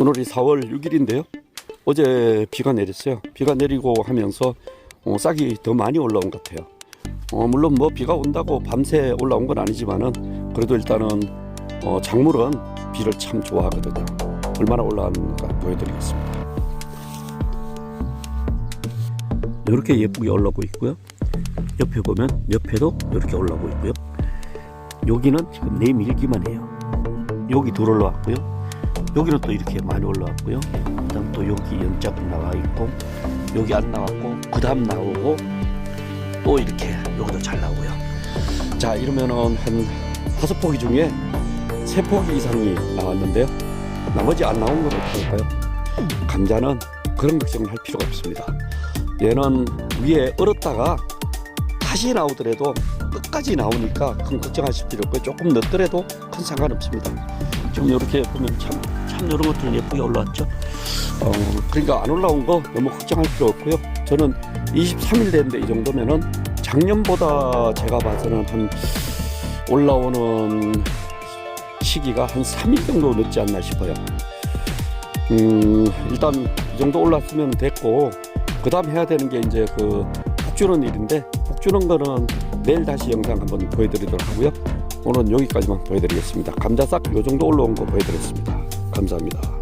오늘이 4월 6일인데요. 어제 비가 내렸어요. 비가 내리고 하면서 어, 싹이 더 많이 올라온 것 같아요. 어, 물론 뭐 비가 온다고 밤새 올라온 건 아니지만은 그래도 일단은 어, 작물은 비를 참 좋아하거든요. 얼마나 올라왔는가 보여드리겠습니다. 이렇게 예쁘게 올라오고 있고요. 옆에 보면 옆에도 이렇게 올라오고 있고요. 여기는 지금 내밀기만 해요. 여기 둘 올라왔고요. 여기는 또 이렇게 많이 올라왔고요. 그다음 또 여기 연짝 나와 있고 여기 안 나왔고 그다음 나오고 또 이렇게 여기도 잘 나오고요. 자 이러면은 한 다섯 포기 중에 세 포기 이상이 나왔는데요. 나머지 안 나온 거를 볼까요? 감자는 그런 걱정을 할 필요가 없습니다. 얘는 위에 얼었다가 다시 나오더라도 끝까지 나오니까 큰 걱정하실 필요 없고 조금 늦더라도 큰 상관없습니다. 지금 이렇게 보면 참, 참 이런 것들은 예쁘게 올라왔죠. 어, 그러니까 안 올라온 거 너무 걱정할 필요 없고요. 저는 23일 됐는데 이 정도면은 작년보다 제가 봐서는 한 올라오는 시기가 한 3일 정도 늦지 않나 싶어요. 음, 일단 이 정도 올랐으면 됐고, 그 다음 해야 되는 게 이제 그 복주는 일인데, 복주는 거는 내일 다시 영상 한번 보여드리도록 하고요. 오늘은 여기까지만 보여드리겠습니다. 감자싹 요 정도 올라온 거 보여드렸습니다. 감사합니다.